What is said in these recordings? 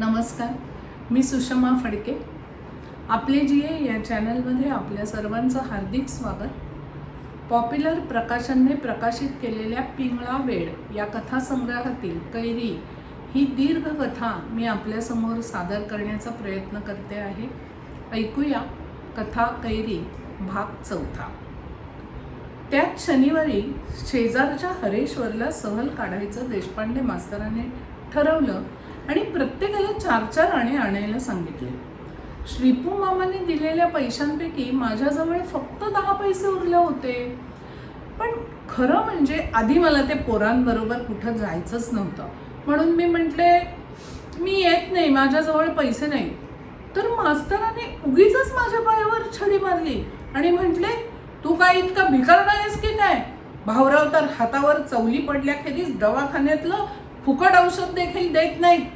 नमस्कार मी सुषमा फडके. आपले जी ए या चॅनलमध्ये आपल्या सर्वांचं हार्दिक स्वागत. पॉप्युलर प्रकाशनने प्रकाशित केलेल्या पिंगळा वेड या कथासंग्रहातील कैरी ही दीर्घ कथा मी आपल्यासमोर सादर करण्याचा प्रयत्न करते आहे. ऐकूया कथा कैरी भाग चौथा. त्याच शनिवारी शेजारच्या हरेश्वरला सहल काढायचं देशपांडे मास्तराने ठरवलं आणि प्रत्येकाला चार चार आणे आणायला सांगितले. श्रीपू मामाने दिलेल्या पैशांपैकी माझ्याजवळ फक्त दहा पैसे उरले होते. पण खरं म्हणजे आधी मला ते पोरांबरोबर कुठं जायचंच नव्हतं. म्हणून मी म्हटले मी येत नाही माझ्याजवळ पैसे नाही. तर मास्तराने उगीच माझ्या पायावर छडी मारली आणि म्हटले तू काय इतका भिकार नाहीस की काय? भाऊराव तर हातावर चवली पडल्याखेरीज दवाखान्यातलं फुकट औषध देखील देत नाहीत.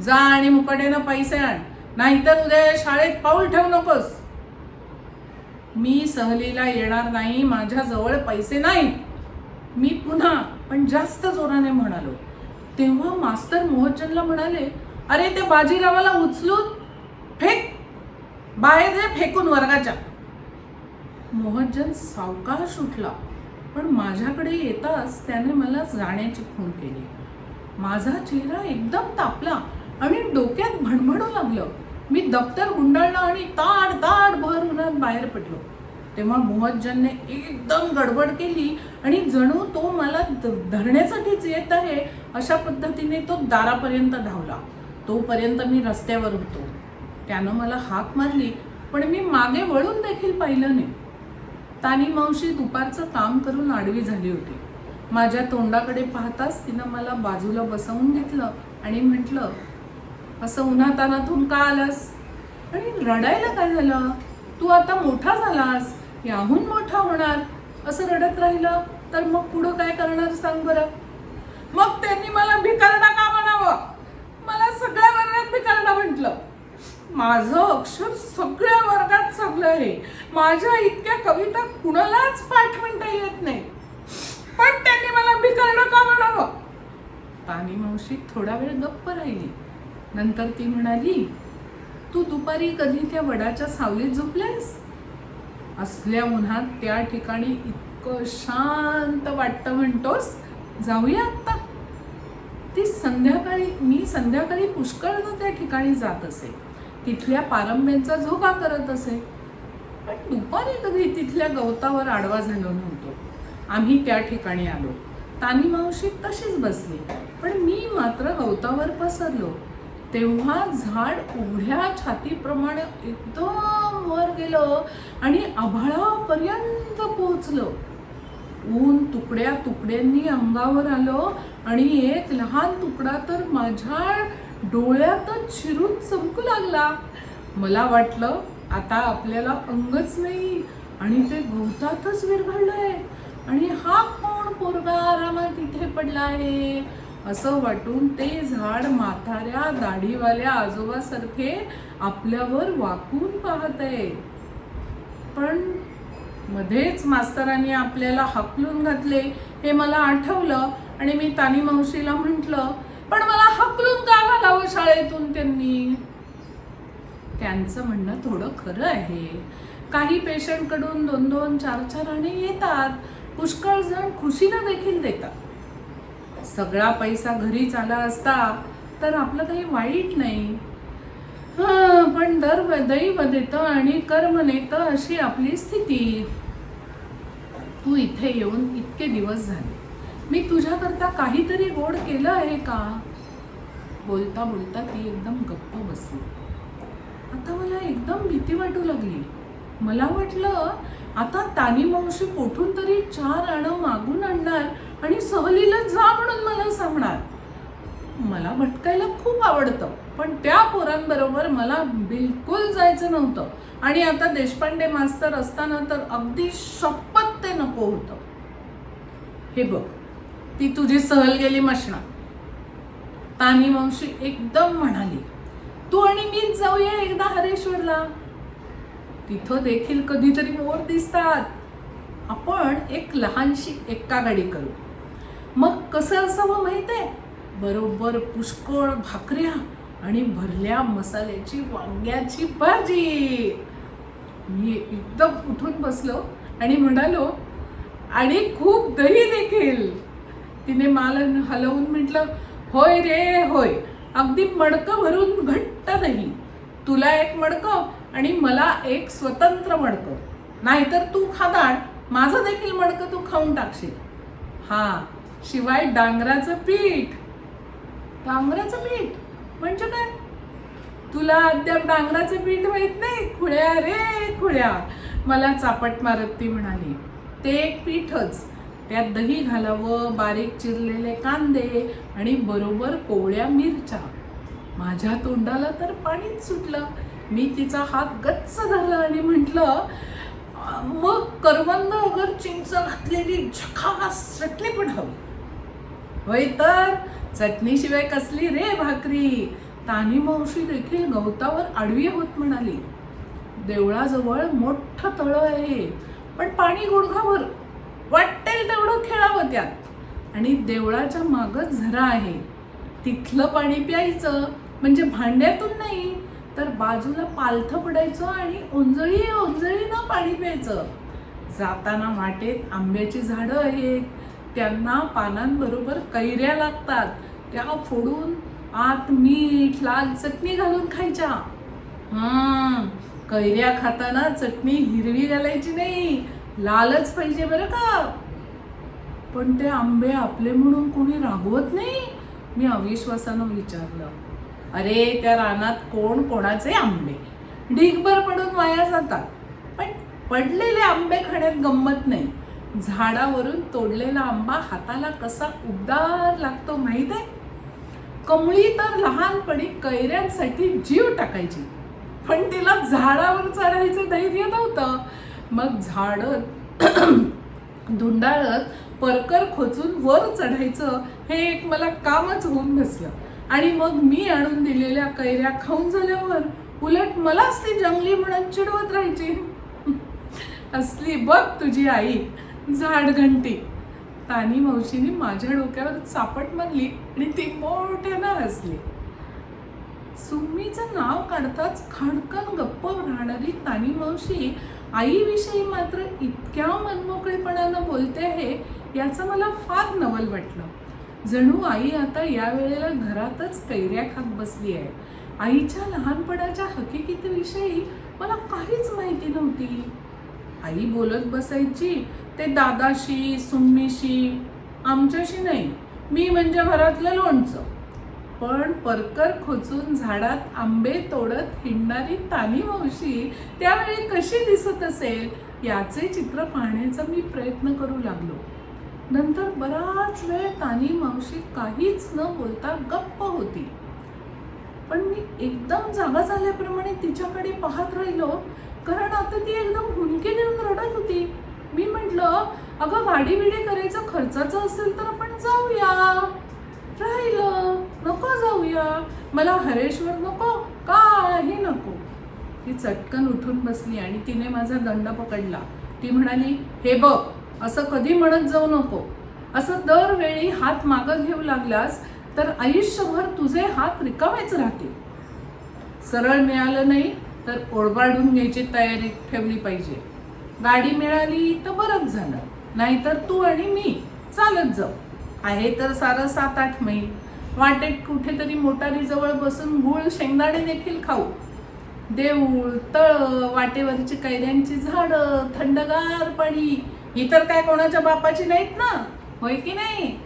जा आणि मुकाट्यानं पैसे आण. नाहीतर उद्या शाळेत पाऊल ठेवू नकोस. मी सहलीला येणार नाही माझ्याजवळ पैसे नाही मी पुन्हा पण जास्त जोराने म्हणालो. तेव्हा मास्तर मोहज्जनला म्हणाले अरे त्या बाजीरावाला उचलून फेक. बाहेर दे फेकून वर्गाच्या. मोहज्जन सावकाश उठला पण माझ्याकडे येताच त्याने मला जाण्याची खूण केली. माझा चेहरा एकदम तापला आणि डोक्यात भणभणू लागलं. मी दप्तर गुंडाळलं आणि ताड ताड भर उन्हात बाहेर पडलो. तेव्हा मोहज्जनने एकदम गडबड केली आणि जणू तो मला ध- धरण्यासाठीच येत आहे अशा पद्धतीने तो दारापर्यंत धावला. तोपर्यंत मी रस्त्यावर होतो. त्यानं मला हाक मारली पण मी मागे वळून देखील पाहिलं नाही. तानी मावशी दुपारचं काम करून आडवी झाली होती. माझ्या तोंडाकडे पाहताच तिनं मला बाजूला बसवून घेतलं आणि म्हटलं असं उन्हातानातून का आलास? आणि रडायला काय झालं? तू आता मोठा झालास याहून मोठा होणार. असं रडत राहिलं तर मग पुढं काय करणार सांग बरं. मग त्यांनी मला भिकारडा का म्हणावं? मला सगळ्या वर्गात भिकारडा म्हटलं. माझं अक्षर सगळ्या वर्गात सगळं आहे. माझ्या इतक्या कविता कुणालाच पाठ म्हणता येत नाही पण त्यांनी मला भिकारडं का म्हणावं? पाणी मावशी थोडा वेळ गप्प राहिली. नंतर ती म्हणाली तू दुपारी कधी त्या वडाच्या सावलीत झोपलेस असल्या उन्हात त्या ठिकाणी इतकं शांत वाटतं म्हणतोस जाऊया आत्ता. ती संध्याकाळी मी संध्याकाळी पुष्कळनं त्या ठिकाणी जात असे. तिथल्या पारंब्यांचा झोका करत असे. पण दुपारी कधी तिथल्या गवतावर आडवा झालो नव्हतो. आम्ही त्या ठिकाणी आलो. तानी मावशी तशीच बसली. पण मी मात्र गवतावर पसरलो. तेव्हा झाड उघड्या छातीप्रमाणे एकदम वर गेलं आणि आभाळापर्यंत पोहोचलं. ऊन तुकड्या तुकड्यांनी अंगावर आलं आणि एक लहान तुकडा तर माझ्या डोळ्यातच शिरून चमकू लागला. मला वाटलं आता आपल्याला अंगच नाही आणि ते गवतातच विरघळलंय. आणि हा कोण पोरगा आरामात इथे पडला आहे? असं वाटून ते झाड म्हाताऱ्या दाढीवाल्या आजोबासारखे आपल्यावर वाकून पाहत आहे पण मध्येच मास्तरांनी आपल्याला हकलून घातले हे मला आठवलं आणि मी तानी मावशीला म्हटलं पण मला हकलून का घालावं शाळेतून त्यांनी? त्यांचं म्हणणं थोडं खरं आहे. काही पेशंटकडून दोन दोन चार चार आणि येतात. पुष्कळ जण खुशीनं देखील देतात. सगळा पैसा घरीच आला असता तर आपलं काही वाईट नाही. पण दर दैव देतं आणि कर्म नेतं अशी आपली स्थिती. तू इथे येऊन इतके दिवस झाले. मी तुझ्याकरता काहीतरी गोड केलं आहे का? बोलता बोलता ती एकदम गप्प बसली. आता मला एकदम भीती वाटू लागली. मला वाटलं आता तानी मावशी कोठून तरी चार आणं मागून आणणार आणि सहलीला जा म्हणून मला सांगणार. मला भटकायला खूप आवडतं पण त्या पोरांबरोबर मला बिलकुल जायचं नव्हतं. आणि आता देशपांडे मास्तर असताना तर अगदी शपथ ते नको होतं. हे बघ ती तुझी सहल गेली मशणा तानी मावशी एकदम म्हणाली तू आणि मीच जाऊया एकदा हरेश्वरला. तिथं देखील कधीतरी मोर दिसतात. आपण एक लहानशी एक्का गाडी करू. मग कसं असावं माहीत आहे बरोबर पुष्कळ भाकऱ्या आणि भरल्या मसाल्याची वांग्याची भाजी. मी एकदम उठून बसलो आणि म्हणालो आणि खूप दही देखील. तिने माल हलवून म्हटलं होय रे होय. अगदी मडकं भरून घट्ट दही. तुला एक मडकं आणि मला एक स्वतंत्र मडकं. नाहीतर तू खादाड माझं देखील मडकं तू खाऊन टाकशील. हा शिवाय डांगराचं पीठ. डांगराचं पीठ? म्हणजे काय? तुला अद्याप डांगराचं पीठ माहीत नाही? खुळ्या रे खुळ्या. मला चापट मारत ती म्हणाली. ते एक पीठच. त्यात दही घालावं बारीक चिरलेले कांदे आणि बरोबर कोवळ्या मिरच्या. माझ्या तोंडाला तर पाणीच सुटलं. मी तिचा हात गच्च धरला आणि म्हटलं मग करवंद अगर चिंच घातलेली झकास चटणी पण हवी होय तर चटणीशिवाय कसली रे भाकरी? तानी मावशी देखील गवतावर आडवी होत म्हणाली. देवळाजवळ मोठं तळ आहे पण पाणी गुडघावर वाटेल तेवढं खेळावं त्यात. आणि देवळाच्या मागं झरा आहे. तिथलं पाणी प्यायचं म्हणजे भांड्यातून नाही तर बाजूला पालथं पडायचं आणि ओंजळी ओंजळीनं पाणी प्यायचं. जाताना वाटेत आंब्याची झाडं आहेत. त्यांना पानांबरोबर कैऱ्या लागतात. त्या फोडून आत मीठ लाल चटणी घालून खायच्या. हम्म कैऱ्या खाताना चटणी हिरवी घालायची नाही. लालच पाहिजे बरं का? पण ते आंबे आपले म्हणून कोणी रागवत नाही? मी अविश्वासानं विचारलं. अरे त्या रानात कोण कोणाचे आंबे? ढीगभर पडून वाया जातात. पण पडलेले आंबे खाण्यात गंमत नाही. झाडावरून तोडलेला आंबा हाताला कसा उबदार लागतो माहीत आहे कमळी तर लहानपणी कैऱ्यांसाठी जीव टाकायची. पण तिला झाडावर चढायचं धैर्य नव्हतं. मग झाड धुंडाळत परकर खोचून वर चढायचं हे एक मला कामच होऊन बसलं. आणि मग मी आणून दिलेल्या कैऱ्या खाऊन झाल्यावर उलट मलाच ती जंगली म्हणून चिडवत राहायची. असली बघ तुझी आई झाड घंटी. तानी मावशीने माझ्या डोक्यावर चापट मारली आणि ती मोठ्यानं हसली. सुमीचं नाव काढताच खाडकन गप्प राहणारी तानी मावशी आईविषयी मात्र इतक्या मनमोकळेपणानं बोलते आहे याचं मला फार नवल वाटलं. जणू आई आता या वेळेला घरातच कैऱ्या खात बसली आहे. आईच्या लहानपणाच्या हकीकतीविषयी मला काहीच माहिती नव्हती. आई बोलत बसायची ते दादाशी सुम्मीशी आमच्याशी नाही. मी म्हणजे घरातलं लोणचं. पण परकर खोचून झाडात आंबे तोडत हिंडणारी तानी मावशी त्यावेळी कशी दिसत असेल याचे चित्र पाहण्याचा मी प्रयत्न करू लागलो. नंतर बराच वेळ तानी मावशी काहीच न बोलता गप्प होती. पण मी एकदम जागा झाल्याप्रमाणे तिच्याकडे पाहत राहिलो. कारण आता ती एकदम हुंके देऊन रडत होती. मी म्हटलं अगं गाडी बिडी करायचं खर्चाचं असेल तर आपण जाऊया. राहिलं नको जाऊया. मला हरेश्वर नको काही नको. ती चटकन उठून बसली आणि तिने माझा दंड पकडला. ती म्हणाली हे बघ असं कधी म्हणत जाऊ नको. असं दरवेळी हात मागं घेऊ लागलास तर आयुष्यभर तुझे हात रिकामेच राहतील. सरळ मिळालं नाही तर ओळबाडून घ्यायची तयारी ठेवली पाहिजे. गाडी मिळाली तर बरंच झालं नाहीतर तू आणि मी चालत जाऊ. आहे तर सारं सात आठ मैल. वाटेत कुठेतरी मोटारीजवळ बसून गुळ शेंगदाणे देखील खाऊ. देऊळ तळ वाटेवरची कैऱ्यांची झाडं थंडगार पाणी ही तर काय कोणाच्या बापाची नाहीत ना? होय की नाही?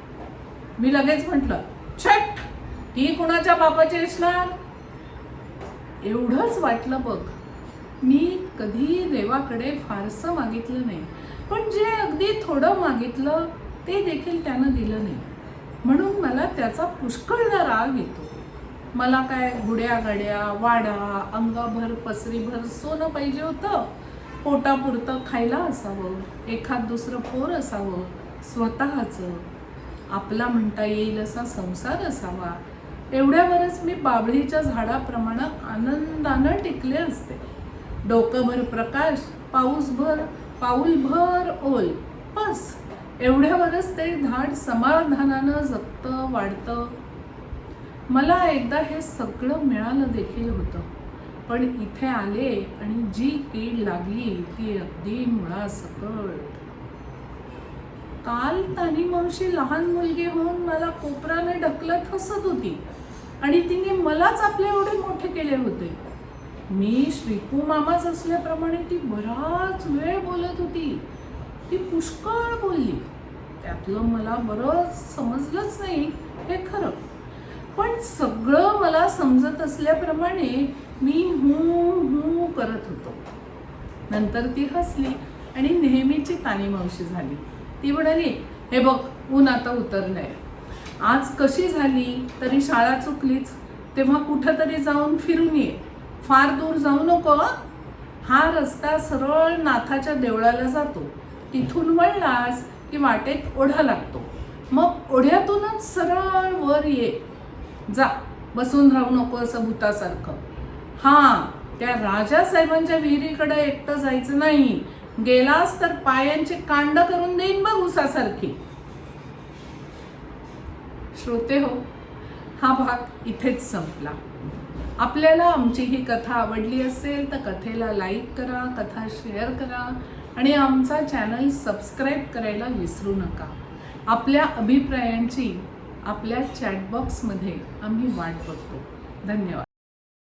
मी लगेच म्हटलं छट ही कुणाच्या बापाची असणार? एवढंच वाटलं बघ. मी कधी देवाकडे फारसं मागितलं नाही. पण जे अगदी थोडं मागितलं ते देखील त्यानं दिलं नाही. म्हणून मला त्याचा पुष्कळदा राग येतो. मला काय घुड्या गाड्या वाडा अंगाभर पसरीभर सोनं पाहिजे होतं. पोटापुरतं खायला असावं. एखाद दुसरं पोर असावं. स्वतःचं. आपला म्हणता येईल असा संसार असावा. एवढ्यावरच मी बाबळीच्या झाडाप्रमाणे आनंदानं टिकले असते. डोकंभर प्रकाश पाऊसभर पाऊलभर ओल. बस. एवढ्यावरच ते धाड समाधानानं जगतं वाढतं. मला एकदा हे सगळं मिळालं देखील होतं. पण इथे आले आणि जी कीड लागली ती अगदी मुळासकट. काल तानी मावशी लहान मुलगी होऊन मला कोपराने ढकलत हसत होती आणि तिने मलाच आपले एवढे मोठे केले होते. मी श्रीपू मामाच असल्याप्रमाणे ती बराच वेळ बोलत होती. ती पुष्कळ बोलली. त्यातलं मला बरंच समजलंच नाही हे खरं. पण सगळं मला समजत असल्याप्रमाणे मी हू हू करत होतो. नंतर ती हसली आणि नेहमीची तानी मावशी झाली. ती म्हणाली हे बघ ऊन आता उतरलंय. आज कशी झाली? तरी शाळा चुकलीच. तेव्हा कुठंतरी जाऊन फिरून ये. फार दूर जाऊ नको हा. रस्ता सरळ नाथाच्या देवळाला जातो. तिथून वळलास की वाटेत ओढा लागतो. मग ओढ्यातूनच सरळ वर ये. जा बसून राहू नको असं भूतासारखं. हा त्या राजा साहेबांच्या विहिरीकडे एकटं जायचं नाही. गेलास तर पायांची कांड करून देईन बघ उसासारखी. श्रोते हो हा भाग इथेच संपला. आपल्याला आमची ही कथा आवडली असेल तर कथेला लाईक करा कथा शेअर करा आणि आमचा चॅनल सबस्क्राईब करायला विसरू नका. आपल्या अभिप्रायांची आपल्या चॅटबॉक्समध्ये आम्ही वाट बघतो. धन्यवाद.